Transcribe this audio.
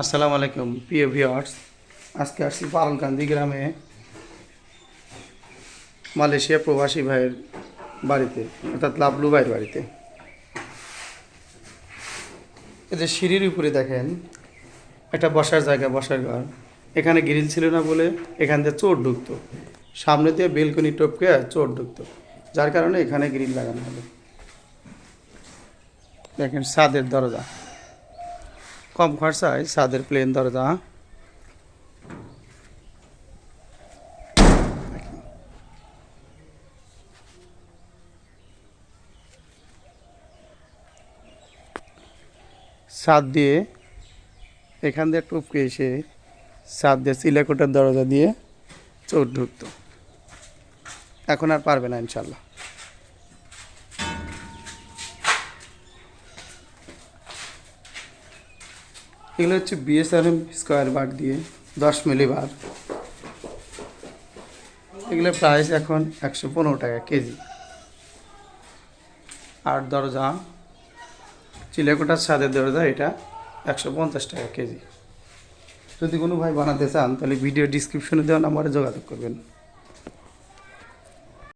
আসসালামু আলাইকুম, প্রিয় ভিওয়ার্স আজকে আসছি পারলকান্দি গ্রামে মালয়েশিয়া প্রবাসী ভাইয়ের বাড়িতে, অর্থাৎ লাবলু ভাইয়ের বাড়িতে। এই যে সিঁড়ির উপরে দেখেন, একটা বসার জায়গা, বসার ঘর। এখানে গ্রিল ছিল না বলে এখান দিয়ে চোর ঢুকতো। সামনে দিয়ে বেলকনি টপকে চোর ঢুকতো, যার কারণে এখানে গ্রিল লাগানো হলো। দেখেন ছাদের দরজা। কম খরচায় ছাদের প্লেন দরজা ছাদ দিয়ে, এখান দিয়ে টুপকে এসে ছাদ দিয়ে চিলেকোটার দরজা দিয়ে চোর ঢুকতো। এখন আর পারবে না, ইনশাল্লাহ। এগুলো হচ্ছে বিএসআরএম স্কোয়ার বার দিয়ে দশ মিলি বার এগুলোর প্রাইস এখন একশো পনেরো টাকা কেজি। আর দরজা চিলেকোটার ছাদের দরজা, এটা একশো পঞ্চাশ টাকা কেজি। যদি কোনো ভাই বানাতে চান, তাহলে ভিডিও ডিসক্রিপশনে দেওয়া নাম্বারে যোগাযোগ করবেন।